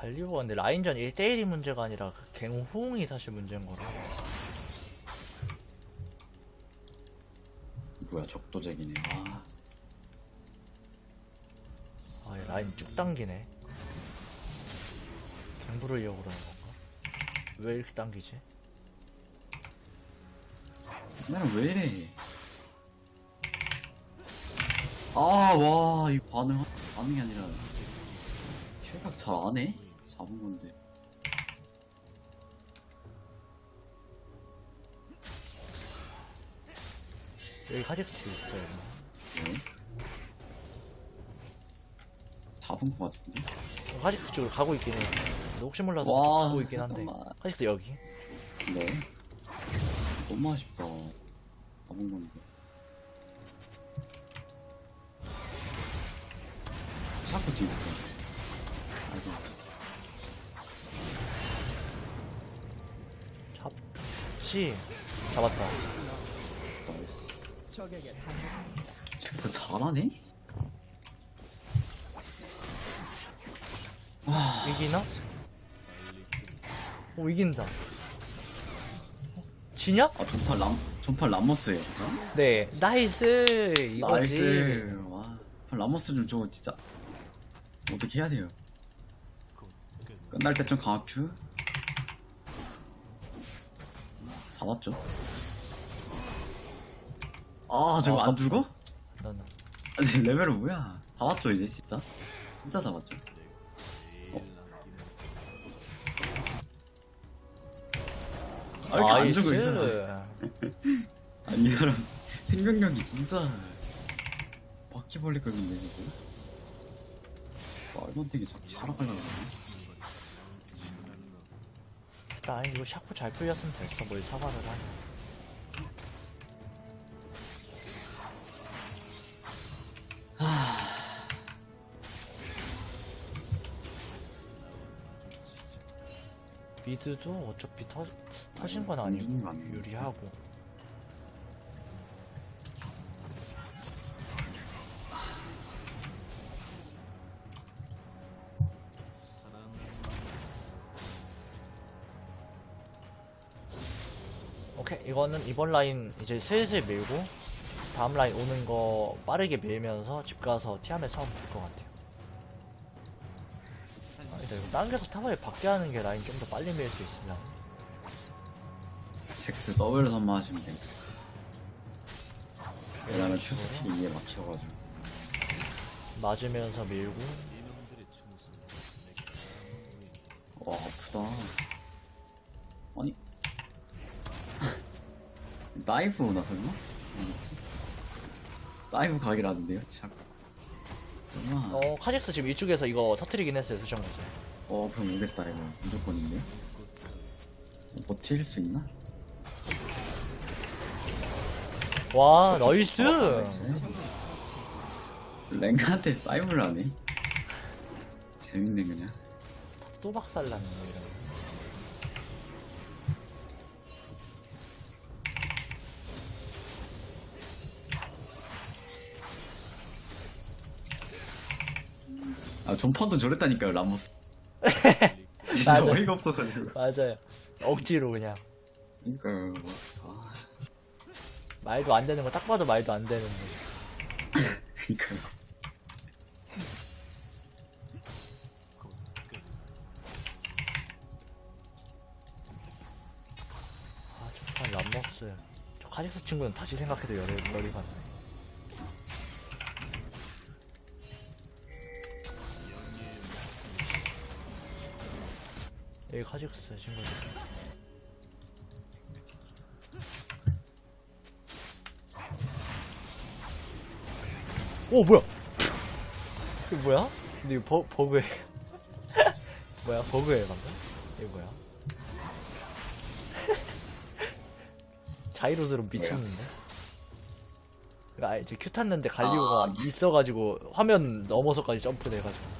갈리오가 근데 라인전 1대1이 문제가 아니라 그 갱 호응이 사실 문제인 거라. 뭐야 적도적이네. 아, 아, 얘 라인 쭉 당기네. 갱 부르려고 그러는 건가? 왜 이렇게 당기지? 나는 왜 이래? 아, 와, 이 반응, 반응이 아니라, 킬각 잘 안 해? 잡은 건데. 여기 카직스 있어요. 네. 잡은 거 같은데? 카직스 쪽으로 가고 있긴 해. 근데 혹시 몰라서 와, 가고 있긴 한데. 잠깐만. 카직스 여기. 네. 너무 아쉽다. 잡은 건데. 자꾸 뒤에 있어. 아이고. 잡지. 잡았다. 진짜 잘하네? 이기나? 오 이긴다. 어, 지냐? 아, 전팔 람, 전팔 람머스예요, 그죠? 네. 나이스. 이거지. 나이스. 와, 람머스 좀 저거 진짜 어떻게 해야 돼요? 끝날 때 좀 강화큐 잡았죠? 아, 저거 안 죽어? 나는 아니, 레벨은 뭐야? 잡았죠, 이제 진짜? 진짜 잡았죠? 어? 아, 이렇게 안 죽어, 이 사람. 아니 이 사람 생명력이 진짜 바퀴벌레급인데 이거 말도 안 되게 자꾸 살아가려고 그러네 나 이거 샤코 잘 풀렸으면 됐어. 뭘 사과를 하냐. 미드도 어차피 터, 터진 건 아니고. 유리하고 이 이거는 이번 라인 이제 슬슬 밀고 다음 라인 오는 거 빠르게 밀면서 집 가서 티아멧 싸우면 될 것 같아요. 아니다 이거 당겨서 타워에 밖에 하는 게 라인 좀 더 빨리 밀 수 있으면. 잭스 더블 선마하시면 돼요 왜냐면 슈스킬이 이에 맞춰가지고. 맞으면서 밀고. 와 아프다. 아니 나이프 오나 설마? 나이프 각이라는데요? 참 설마 어 카직스 지금 이쪽에서 이거 터트리긴 했어요 수정 거죠 어, 그럼 오겠다, 이거. 무조건인데? 어, 버틸 수 있나? 와 나이스 어. 랭가한테 사이브를 하네. 재밌네, 그냥. 또 박살났네 뭐 이런 아, 전판도 저랬다니까요, 라모스. 진짜 맞아. 어이가 없어가지고. 맞아요 억지로 그냥 그니까요. 아, 말도 안 되는 거 딱 봐도 말도 안 되는 거 그니까요. 아, 저판 람머스. 저 카직스 친구는 다시 생각해도 열이, 열이 받네. 여기 카직스 친구들. 오, 뭐야? 이거 뭐야? 근데 이거 버, 버그에. 뭐야, 버그에 방금? 이거 뭐야? 자이로드로 미쳤는데? 아, 이제 큐 탔는데 갈리오가 아. 있어가지고 화면 넘어서까지 점프 돼가지고.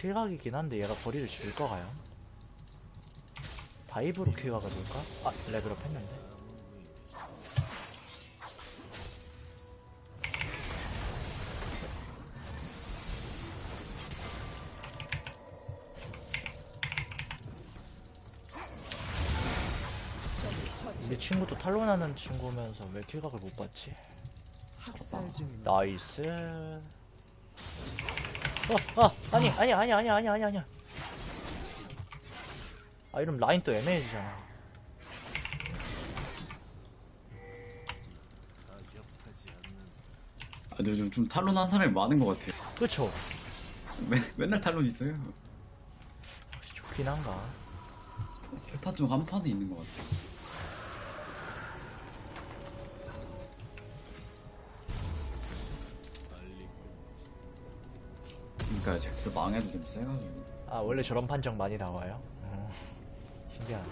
킬각이긴 한데 얘가 거리를 줄거 가요 다이브로 킬각을 볼까? 아 레벨업 했는데 내 친구도 탈론하는 친구면서 왜 킬각을 못 봤지? 나이스 어, 아, 아니, 아니, 아니, 아니, 아니, 아니, 아니야. 아, 이러면 라인 또 애매해지잖아. 아, 근데 요즘 좀 탈론한 사람이 많은 것 같아요. 그쵸? 맨, 맨날 탈론 있어요. 혹시 좋긴 한가? 스팟 중 한 판은 있는 것 같아요. 그러니까 잭스 망해도 좀 세가지고. 아, 원래 저런 판정 많이 나와요? 어, 신기하네.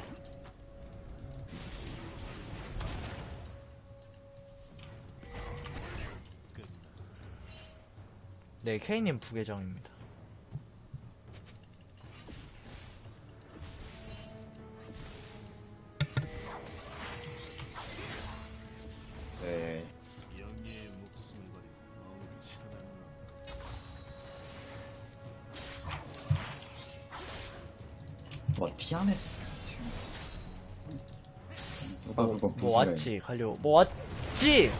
네, K님 부계정입니다. 와, 티아넷 지금. 뭐, 누가 그거 뭐. 왔지, 갈려. 뭐 왔지!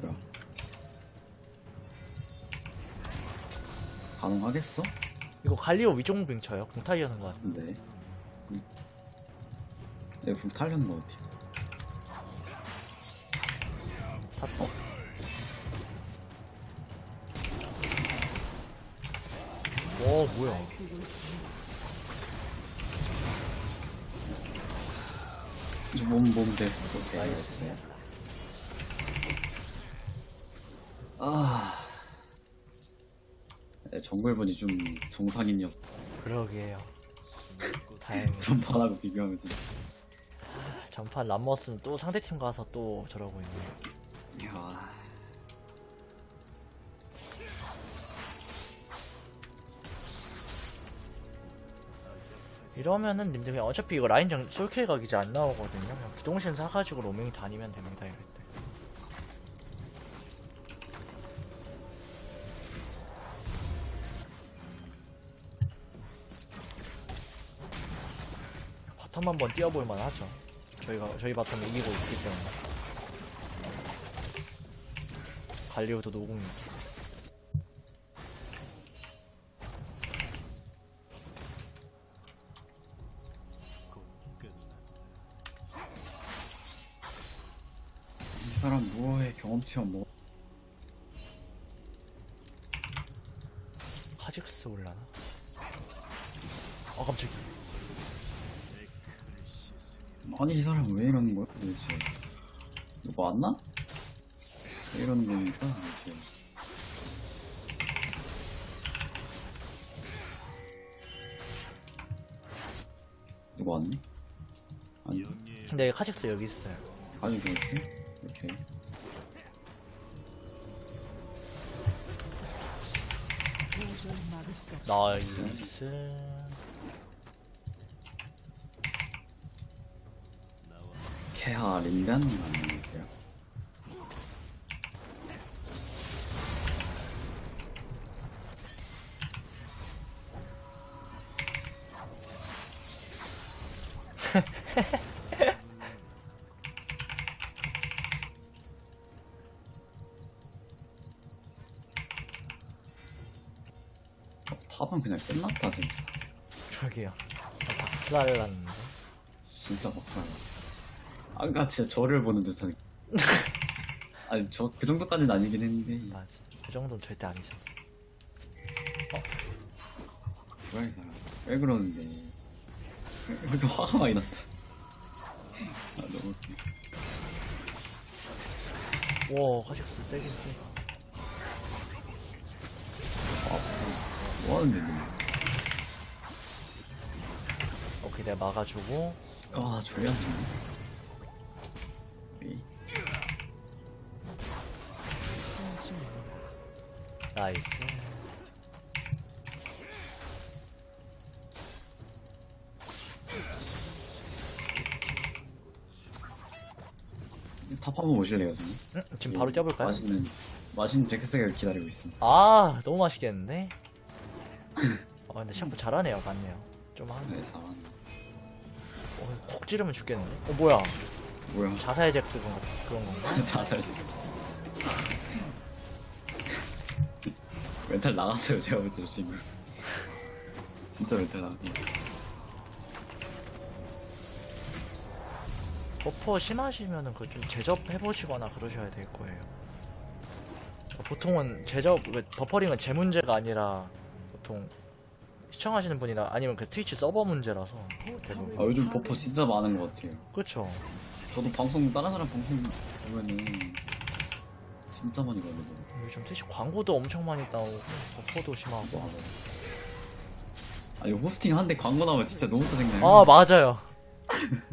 뭐야. 가능하겠어? 이거 갈리오 위종 빙 쳐요? 공타이 하는 것 같아. 근데. 음. 내불 타려는 것 같아. 샀다. 오, 뭐야. 이제 몸, 몸 돼. 오케이, 나이스. 알겠어요. 아. 네, 정글분이 좀 정상인이었어. 그러게요. 다행히. 전판하고 비교하면 진짜. 전판 람머스는 또 상대팀 가서 또 저러고 있네. 이야. 이러면은 님들 그냥 어차피 이거 라인전 솔킬 각이지 안 나오거든요. 그냥 부동신 사가지고 로밍 다니면 됩니다, 이럴 때. 바텀 한번 뛰어볼만 하죠. 저희가, 저희 바텀 이기고 있기 때문에. 갈리오도 노공이. 이 사람 뭐해 경험치만 뭐 카직스 올라나? 아 깜짝이야. 아니 이 사람 왜 이러는 거야 도대체 이거 맞나? 왜 이러는 겁니까 도대체 누가 왔니? 아니 근데 카직스 여기 있어요. 이렇게 도저히 없어. 나이스. 케하 린다님 안녕하세요 어, 탑은 그냥 끝났다 진짜 저기요. 아, 박살 났는데. 진짜 막상 아까 진짜 저를 보는 듯한 아니 저 그 정도까지는 아니긴 했는데 맞아. 그 정도는 절대 아니죠. 뭐야 이 사람 왜 그러는데 왜 이렇게 화가 많이 났어 아 너무 웃겨 와, 카직스 세긴 세다. 뭐 하는데 너 오케이, 내가 막아주고. 아 저리 안 우리 나이스. 탑 한번 오실래요 선생님? 응? 지금 바로 뛰어볼까요? 맛있는 맛있는 잭스가 기다리고 있습니다. 아 너무 맛있겠는데? 아 근데 샴푸 잘하네요 맞네요 좀 한.. 네, 잘하네. 어, 콕 찌르면 죽겠는데? 어 뭐야 뭐야? 자살 잭스 그런, 거- 그런 건가? 잘하지. 멘탈 나갔어요, 제가 볼 때 저 친구. 진짜 멘탈 나갔어. 버퍼 심하시면은 그 좀 제접해보시거나 그러셔야 될 거예요 보통은 제접 왜 버퍼링은 제 문제가 아니라 보통 시청하시는 분이나 아니면 그 트위치 서버 문제라서 대부분 아, 요즘 버퍼 진짜 많은 것 같아요. 그렇죠 저도 방송, 다른 사람 방송 보면은 진짜 많이 가거든요. 요즘 트위치 광고도 엄청 많이 나오고 버퍼도 심하고 맞아. 아니, 호스팅 하는데 광고 나오면 진짜 너무 짜증나요. 아 맞아요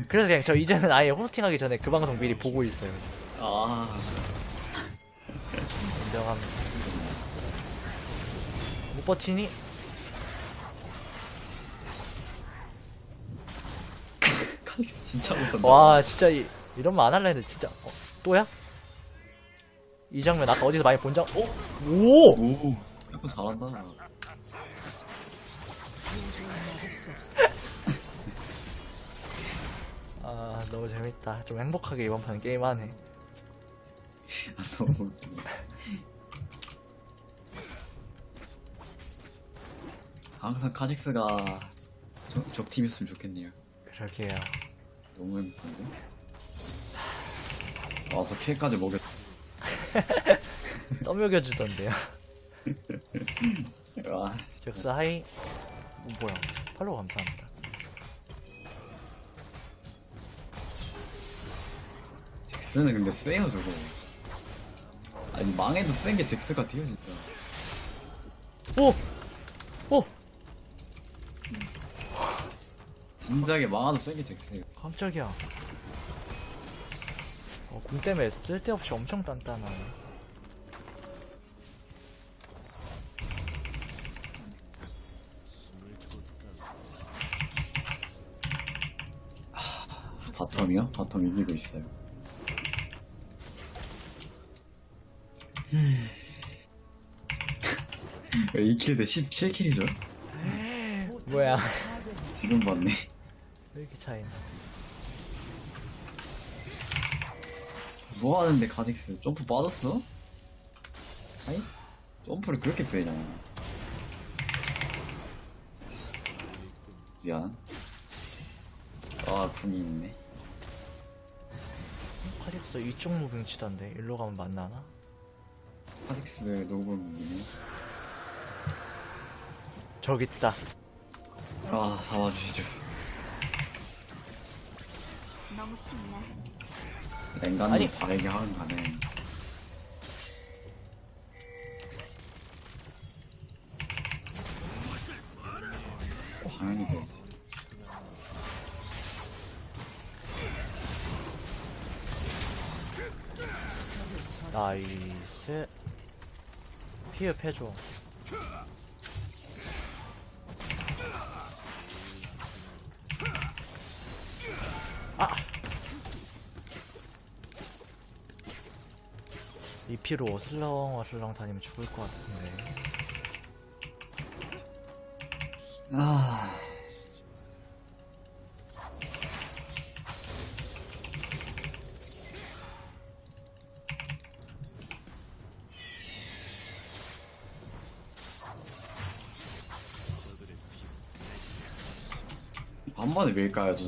그래서 그냥 저 이제는 아예 호스팅하기 전에 그 방송 미리 보고 있어요 아. 인정합니다 못 버티니? 진짜 못한다. 와 진짜 이, 이러면 안 할라 했는데 진짜 어, 또야? 이 장면 아까 어디서 많이 본 장.. 어? 오! 오, 약간 잘한다. 아 너무 재밌다 좀 행복하게 이번 판 게임하네 아, 너무 웃기네. 항상 카직스가 적, 적팀이었으면 좋겠네요. 그러게요 너무 행복한데? 와서 킬까지 먹였. 떠먹여주던데요 와, 잭스 하이 어, 뭐야 팔로우 감사합니다 잭스는 근데 세요 저거. 아니 망해도 센 게 잭스 같아요 진짜. 오! 오! 진작에 망해도 센게 잭스예요. 깜짝이야 어, 궁 때문에 쓸데없이 엄청 단단하네 바텀이요? 바텀 이기고 있어요. 왜 2킬 대 17킬이죠? 뭐야 지금 봤네. 왜 이렇게 차이나 뭐 하는데 카직스 점프 빠졌어? 아니? 점프를 그렇게 빼냐? 미안. 아, 궁이 있네. 카직스 이쪽 무빙 치던데 일로 가면 만나나? 카직스 노블이네. 저기 있다 아, 잡아주시죠. 너무. 랭가는 아니. 바르게 하는 가네. 어, 당연히 돼. 나이스 피흡 해줘 아! 이 피로 어슬렁 어슬렁 다니면 죽을 것 같은데 아. 한 번에 밀까요, 저?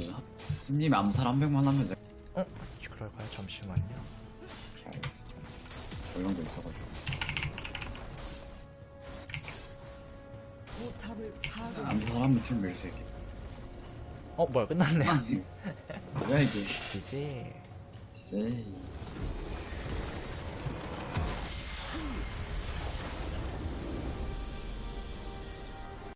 팀님이 암살 한 명만 하면 어? 그럴까요? 잠시만요 이렇게 알겠습니다. 저 형도 있어가지고. 암살하면 쭉 밀수 있게. 어 뭐야 끝났네 뭐야 이게? 이지 진짜.